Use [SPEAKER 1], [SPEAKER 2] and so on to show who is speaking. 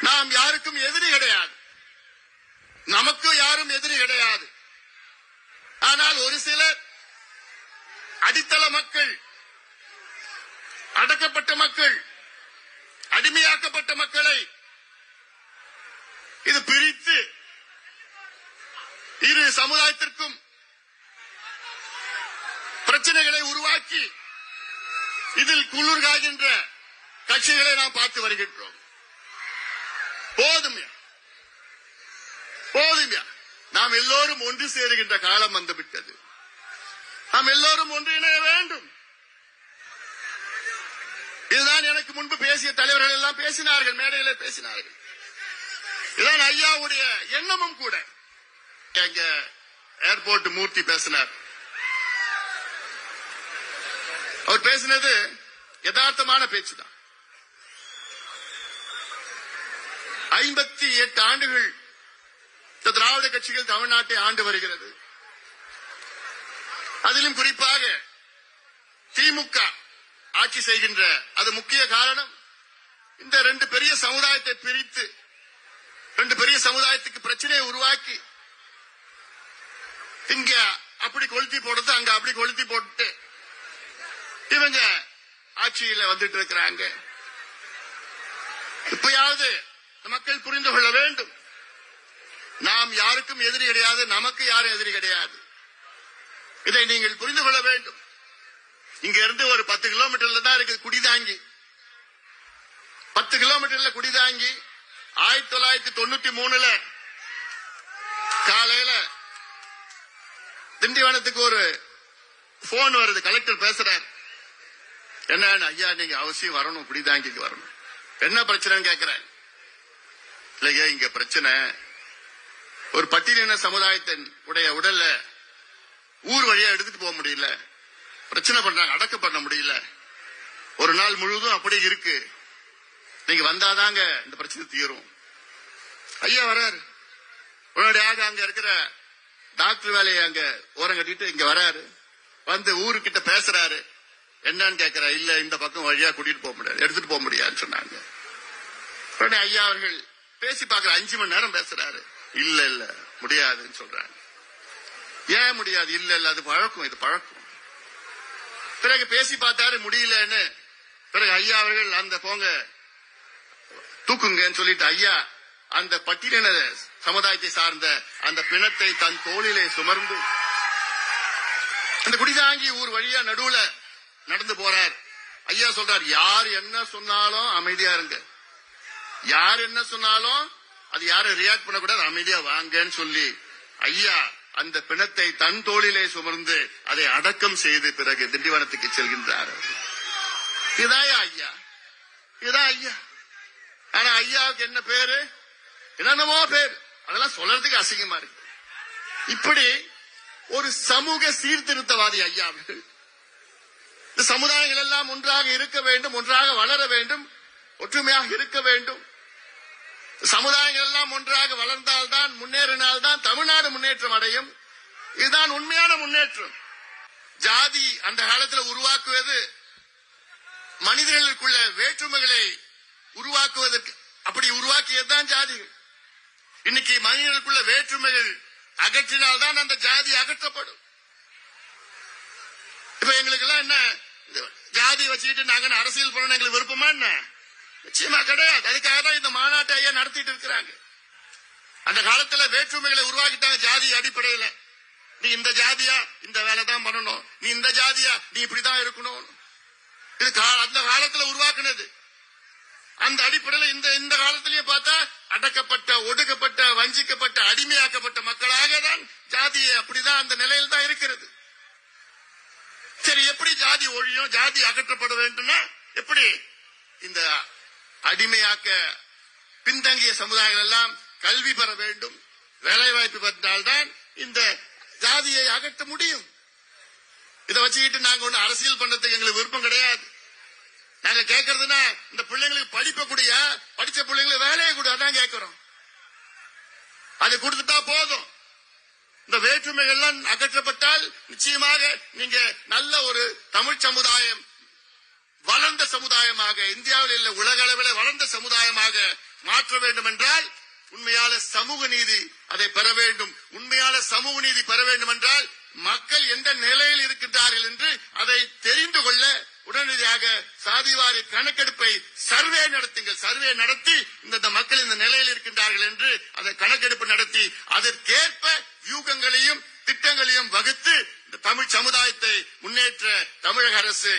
[SPEAKER 1] நாம் யாருக்கும் எதிரி கிடையாது. நமக்கு யாரும் எதிரி கிடையாது. ஆனால் ஒரு சிலர் அடித்தள மக்கள் அடக்கப்பட்ட மக்கள் அடிமையாக்கப்பட்ட மக்களை இது பிரித்து இரு சமுதாயத்திற்கும் பிரச்சனைகளை உருவாக்கி இதில் குளிர்காகின்ற கட்சிகளை நாம் பார்த்து வருகின்றோம். போதும் போதும் நாம் எல்லோரும் ஒன்று சேருகின்ற காலம் வந்துவிட்டது. நாம் எல்லோரும் ஒன்று இணைய வேண்டும். இதுதான் எனக்கு முன்பு பேசிய தலைவர்கள் எல்லாம் பேசினார்கள் மேடையிலே பேசினார்கள். இதுதான் ஐயாவுடைய எண்ணமும் கூட. எங்க ஏர்போர்ட் மூர்த்தி பேசினார். அவர் பேசினது யதார்த்தமான பேச்சுதான். ஐம்பத்தி எட்டு ஆண்டுகள் இந்த திராவிட கட்சிகள் தமிழ்நாட்டை ஆண்டு வருகிறது. அதிலும் குறிப்பாக திமுக ஆட்சி செய்கின்ற அது முக்கிய காரணம். இந்த ரெண்டு பெரிய சமுதாயத்தை பிரித்து ரெண்டு பெரிய சமுதாயத்துக்கு பிரச்சனையை உருவாக்கி இங்க அப்படி கொளுத்தி போடுறது அங்க அப்படி கொளுத்தி போட்டு இவங்க ஆட்சியில வந்துட்டு இருக்கிறாங்க. இப்பயாவது மக்கள் புரிந்து கொள்ள வேண்டும். நாம் யாருக்கும் எதிரி கிடையாது நமக்கு யாரும் எதிரி கிடையாது. இதை நீங்கள் புரிந்து கொள்ள வேண்டும். இங்க இருந்து ஒரு பத்து கிலோமீட்டர்ல தான் இருக்குது குடிதாங்கி. பத்து கிலோமீட்டர்ல குடிதாங்கி ஆயிரத்தி தொள்ளாயிரத்தி தொண்ணூத்தி மூணுல காலையில திண்டிவனத்துக்கு ஒரு போன் வருது. கலெக்டர் பேசுறார். என்ன ஐயா நீங்க அவசியம் வரணும் குடிதாங்கிக்கு வரணும். என்ன பிரச்சனைன்னு கேட்கிறேன் இல்லையா இங்க பிரச்சனை. ஒரு பட்டியலின சமுதாயத்தின் உடைய உடல்ல ஊர் வழியா எடுத்துட்டு போக முடியல. பிரச்சனை பண்றாங்க அடக்கம் பண்ண முடியல. ஒரு நாள் முழுவதும் அப்படியே இருக்கு. நீங்க வந்தாதாங்க இந்த பிரச்சனை தீரும். ஐயா வராரு உடனடியாக அங்க இருக்கிற டாக்டர் வேலையை அங்க ஓரம் கட்டிட்டு இங்க வராரு வந்து ஊருக்கிட்ட பேசுறாரு. என்னன்னு கேக்குறா இல்ல இந்த பக்கம் வழியா கூட்டிட்டு போக முடியாது எடுத்துட்டு போக முடியாதுன்னு சொன்னாங்க. உடனே ஐயா அவர்கள் பேசி பாக்குற அஞ்சு மணி நேரம் பேசுறாரு. இல்ல இல்ல முடியாதுன்னு சொல்றாங்க. ஏன் முடியாது? இல்ல இல்ல அது பழக்கம் இது பழக்கம். பிறகு பேசி பார்த்தாரு முடியலன்னு. பிறகு ஐயா அவர்கள் அந்த போங்க தூக்குங்கன்னு சொல்லிட்டு ஐயா அந்த பட்டியலின சமுதாயத்தை சார்ந்த அந்த பிணத்தை தன் தோளிலே சுமர்ந்து அந்த குடிதாங்கி ஊர் வழியா நடுவுல நடந்து போறார். ஐயா சொல்றார் யார் என்ன சொன்னாலும் அமைதியா இருங்க. யார் என்ன சொன்னாலும் அது யாரும் ரியாக்ட் பண்ணக்கூடாது. அமைதியா வாங்கன்னு சொல்லி ஐயா அந்த பிணத்தை தன் தோளிலே சுமர்ந்து அதை அடக்கம் செய்து பிறகு திண்டிவனத்துக்கு செல்கின்றார் இதாயா ஐயா? இதா ஐயா? ஆனா ஐயாவுக்கு என்ன பேரு? என்னென்னமோ பேர். அதெல்லாம் சொல்றதுக்கு அசிங்கமா இருக்கு. இப்படி ஒரு சமூக சீர்திருத்தவாதி ஐயா அவர்கள். இந்த சமுதாயங்கள் எல்லாம் ஒன்றாக இருக்க வேண்டும் ஒன்றாக வளர வேண்டும் ஒற்றுமையாக இருக்க வேண்டும். சமுதாயங்கள் எல்லாம் ஒன்றாக வளர்ந்தால்தான் முன்னேறினால்தான் தமிழ்நாடு முன்னேற்றம் அடையும். இதுதான் உண்மையான முன்னேற்றம். ஜாதி அந்த காலத்தில் உருவாக்குவது மனிதர்களுக்குள்ள வேற்றுமைகளை உருவாக்குவதற்கு அப்படி உருவாக்கியதுதான் ஜாதிகள் இன்னைக்கு மனிதர்களுக்குள்ள வேற்றுமைகள் அகற்றினால்தான் அந்த ஜாதி அகற்றப்படும். இப்ப எங்களுக்கு எல்லாம் என்ன? இந்த ஜாதி வச்சுக்கிட்டு நாங்க அரசியல் பண்ண எங்களுக்கு விருப்பமா என்ன? நிச்சயமா கிடையாது. அதுக்காக தான் இந்த மாநாட்டை ஐயா நடத்திட்டு இருக்கிறாங்க. அந்த காலத்துல வேற்றுமைகளை உருவாக்கிட்டாங்க ஜாதி அடிப்படையில. நீ இந்த ஜாதியா? இந்த வேலை தான் பண்ணணும். நீ இந்த ஜாதியா? நீ இப்படிதான் இருக்கணும். இது அந்த காலத்துல உருவாக்குனது. அந்த அடிப்படையில் இந்த இந்த காலத்திலேயே பார்த்தா அடக்கப்பட்ட ஒடுக்கப்பட்ட வஞ்சிக்கப்பட்ட அடிமையாக்கப்பட்ட மக்களாக தான் ஜாதி அப்படிதான் அந்த நிலையில் தான் இருக்கிறது. சரி எப்படி ஜாதி ஒழியும்? ஜாதி அகற்றப்பட வேண்டும்னா எப்படி? இந்த அடிமையாக்க பின்தங்கிய சமுதாயங்கள் எல்லாம் கல்வி பெற வேண்டும் வேலைவாய்ப்பு பெற்றால்தான் இந்த ஜாதியை அகற்ற முடியும். இதை வச்சுக்கிட்டு நாங்க ஒண்ணு அரசியல் பண்றதுக்கு எங்களுக்கு விருப்பம் கிடையாது. நாங்க கேட்கறதுன்னா இந்த பிள்ளைங்களுக்கு படிப்ப கூடிய படிச்ச பிள்ளைங்களுக்கு வேலையை கூட தான் கேட்கிறோம் அது கொடுத்துட்டா போதும். இந்த வேற்றுமைகள் எல்லாம் அகற்றப்பட்டால் நிச்சயமாக நீங்க நல்ல ஒரு தமிழ் சமுதாயம் சமுதாயமாக இந்தியாவில் இல்ல உலக அளவில் வளர்ந்த சமுதாயமாக மாற்ற வேண்டும் என்றால் உண்மையான சமூக நீதி அதை பெற வேண்டும். உண்மையான சமூக நீதி பெற வேண்டும் என்றால் மக்கள் எந்த நிலையில் இருக்கின்றார்கள் என்று அதை தெரிந்து கொள்ள உடனடியாக சாதிவாரி கணக்கெடுப்பை சர்வே நடத்துங்கள். சர்வே நடத்தி இந்த மக்கள் இந்த நிலையில் இருக்கின்றார்கள் என்று அதை கணக்கெடுப்பு நடத்தி அதற்கேற்ப யூகங்களையும் திட்டங்களையும் வகுத்து இந்த தமிழ் சமுதாயத்தை முன்னேற்ற தமிழக அரசு